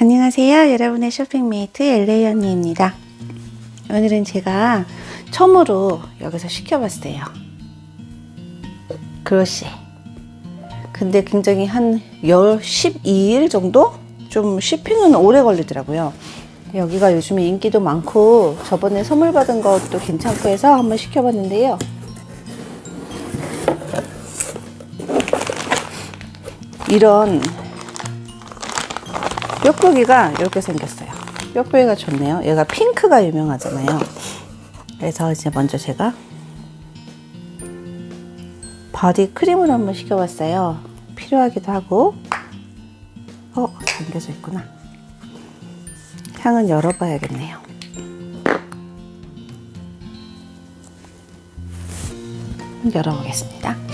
안녕하세요. 여러분의 쇼핑메이트 LA 언니입니다. 오늘은 제가 처음으로 여기서 시켜봤어요. 그로시. 근데 굉장히 한 10, 12일 정도? 좀 쇼핑은 오래 걸리더라고요. 여기가 요즘에 인기도 많고 저번에 선물 받은 것도 괜찮고 해서 한번 시켜봤는데요. 이런 뾱뾱이가 이렇게 생겼어요. 뾱뾱이가 좋네요. 얘가 핑크가 유명하잖아요. 그래서 이제 먼저 제가 바디 크림을 한번 시켜봤어요. 필요하기도 하고. 어, 잠겨져 있구나. 향은 열어봐야겠네요. 열어보겠습니다.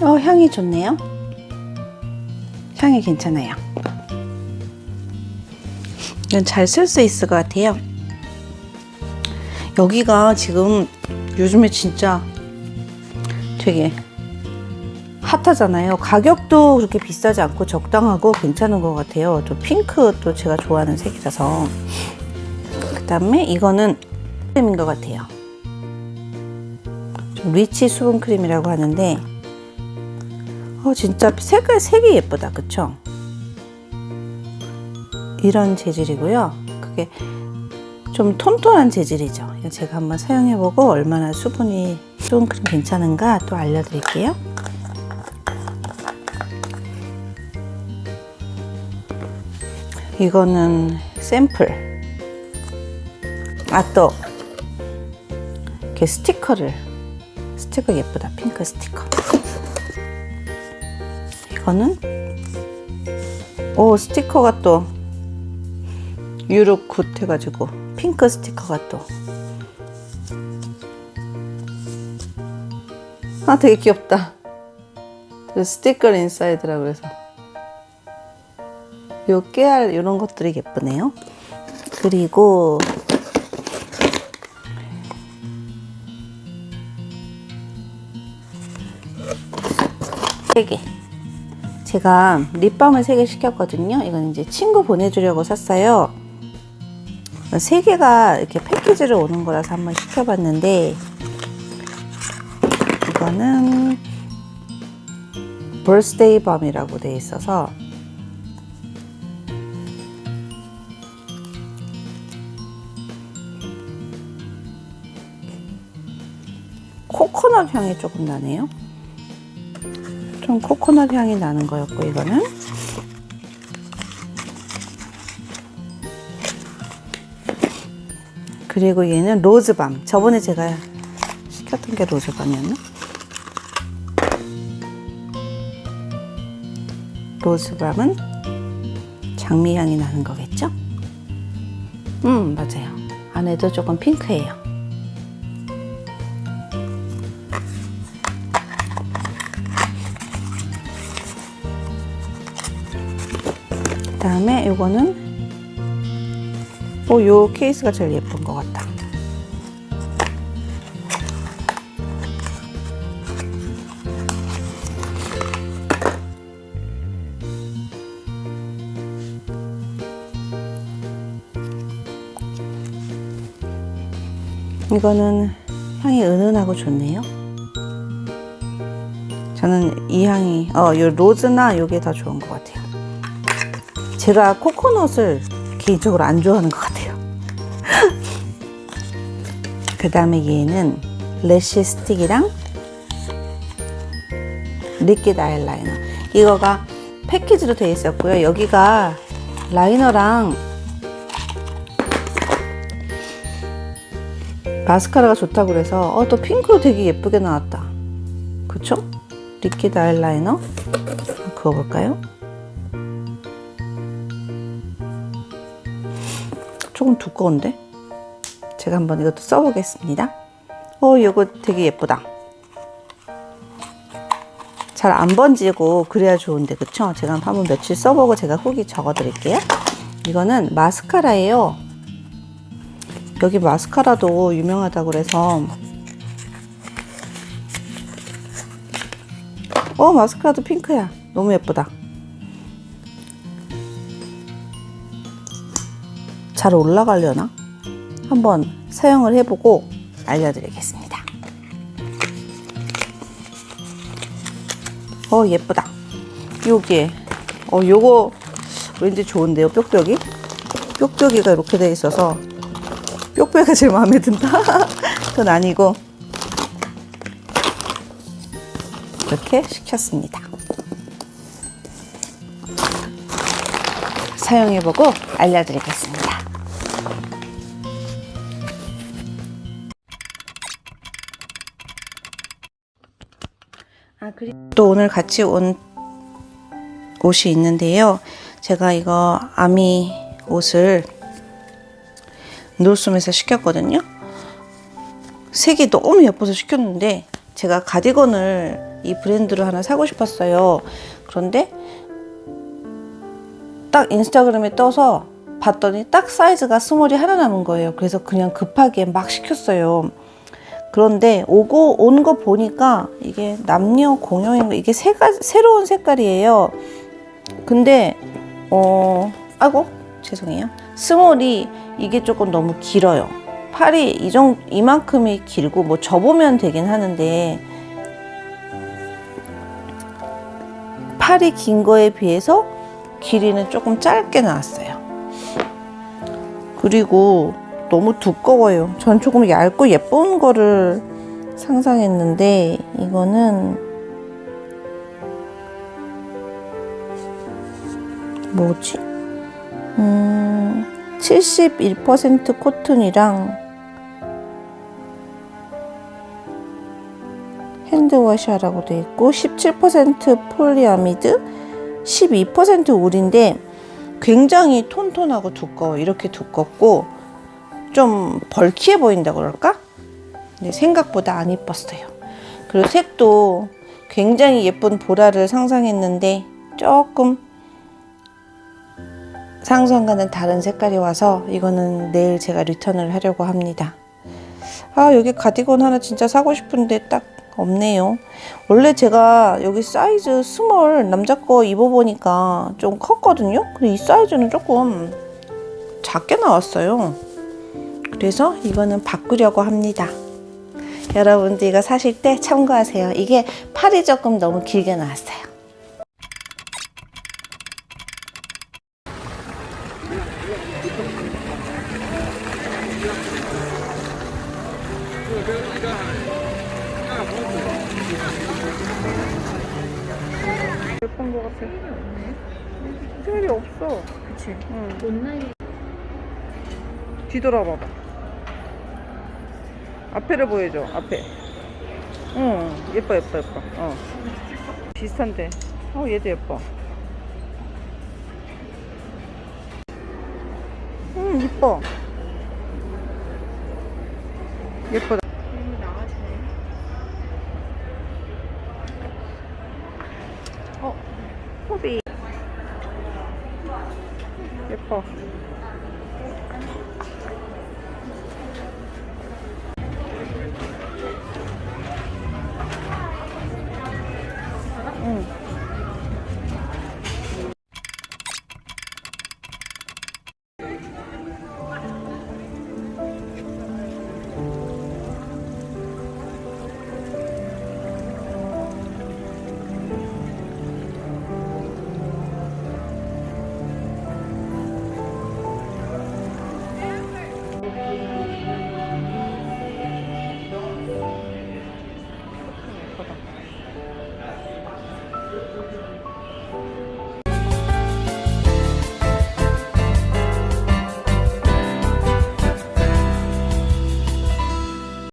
어, 향이 좋네요. 향이 괜찮아요. 이건 잘 쓸 수 있을 것 같아요. 여기가 지금 요즘에 진짜 되게 핫하잖아요. 가격도 그렇게 비싸지 않고 적당하고 괜찮은 것 같아요. 또 핑크 또 제가 좋아하는 색이라서. 그 다음에 이거는 크림인 것 같아요. 좀 리치 수분 크림이라고 하는데 어, 진짜 색깔 색이 예쁘다. 그쵸? 이런 재질이고요. 그게 좀 톤톤한 재질이죠. 제가 한번 사용해보고 얼마나 수분이 수분 크림 괜찮은가 또 알려드릴게요. 이거는 샘플. 아, 또, 이렇게 스티커를. 스티커 예쁘다. 핑크 스티커. 이거는 오 스티커가 또 유럽 굿 해가지고 핑크 스티커가 또 아, 되게 귀엽다. 그 스티커 인사이드라 그래서 요 깨알 이런 것들이 예쁘네요. 그리고 세 개. 제가 립밤을 세개 시켰거든요. 이건 이제 친구 보내주려고 샀어요. 세 개가 이렇게 패키지로 오는 거라서 한번 시켜봤는데 이거는 birthday 밤이라고 돼 있어서 코코넛 향이 조금 나네요. 좀 코코넛 향이 나는 거였고 이거는 그리고 얘는 로즈밤. 저번에 제가 시켰던 게 로즈밤이었나? 로즈밤은 장미 향이 나는 거겠죠? 음, 맞아요. 안에도 조금 핑크해요. 다음에 이거는 오, 요 케이스가 제일 예쁜 것 같다. 이거는 향이 은은하고 좋네요. 저는 이 향이, 어, 요 로즈나 요게 더 좋은 것 같아요. 제가 코코넛을 개인적으로 안 좋아하는 것 같아요. 그 다음에 얘는 래쉬 스틱이랑 리퀴드 아이라이너. 이거가 패키지로 되어 있었고요. 여기가 라이너랑 마스카라가 좋다고 그래서 어, 또 핑크로 되게 예쁘게 나왔다. 그쵸? 리퀴드 아이라이너 그어볼까요? 조금 두꺼운데? 제가 한번 이것도 써보겠습니다. 어, 이거 되게 예쁘다. 잘 안 번지고 그래야 좋은데 그쵸? 제가 한번 며칠 써보고 제가 후기 적어드릴게요. 이거는 마스카라예요. 여기 마스카라도 유명하다고 그래서 어 마스카라도 핑크야. 너무 예쁘다. 잘 올라가려나? 한번 사용을 해보고 알려드리겠습니다. 어 예쁘다. 여기에 어 요거 왠지 좋은데요 뾱뾱이? 뾱뾱이가 이렇게 돼 있어서 뾱뾱이가 제일 마음에 든다? 그건 아니고 이렇게 시켰습니다. 사용해보고 알려드리겠습니다 아 그리고 또 오늘 같이 온 옷이 있는데요. 제가 이거 아미 옷을 놀숨에서 시켰거든요. 색이 너무 예뻐서 시켰는데 제가 가디건을 이 브랜드로 하나 사고 싶었어요. 그런데 딱 인스타그램에 떠서 봤더니 딱 사이즈가 스몰이 하나 남은 거예요. 그래서 그냥 급하게 막 시켰어요. 그런데 오고 온거 보니까 이게 남녀 공용인 거 이게 새가 새로운 색깔이에요. 근데 어 아고 죄송해요. 스몰이 이게 조금 너무 길어요. 팔이 이 정도 이만큼이 길고 뭐 접으면 되긴 하는데 팔이 긴 거에 비해서 길이는 조금 짧게 나왔어요. 그리고 너무 두꺼워요. 전 조금 얇고 예쁜 거를 상상했는데 이거는 뭐지? 음, 71% 코튼이랑 핸드워셔라고 돼 있고 17% 폴리아미드, 12% 울인데 굉장히 톤톤하고 두꺼워. 이렇게 두껍고 좀 벌키해 보인다 그럴까? 근데 생각보다 안 이뻤어요. 그리고 색도 굉장히 예쁜 보라를 상상했는데 조금 상상과는 다른 색깔이 와서 이거는 내일 제가 리턴을 하려고 합니다. 아 여기 가디건 하나 진짜 사고 싶은데 딱 없네요. 원래 제가 여기 사이즈 스몰 남자 거 입어보니까 좀 컸거든요. 근데 이 사이즈는 조금 작게 나왔어요. 그래서 이거는 바꾸려고 합니다. 여러분들 이거 사실 때 참고하세요. 이게 팔이 조금 너무 길게 나왔어요. 예쁜 것 같아. 스멜이 없어. 그치. 응. 온라인 뒤돌아봐봐. 앞에를 보여줘. 앞에. 응, 예뻐, 예뻐, 예뻐. 어. 비슷한데. 어, 얘도 예뻐. 응, 예뻐. 예쁘다. 나와주네. 어, 호비. 예뻐.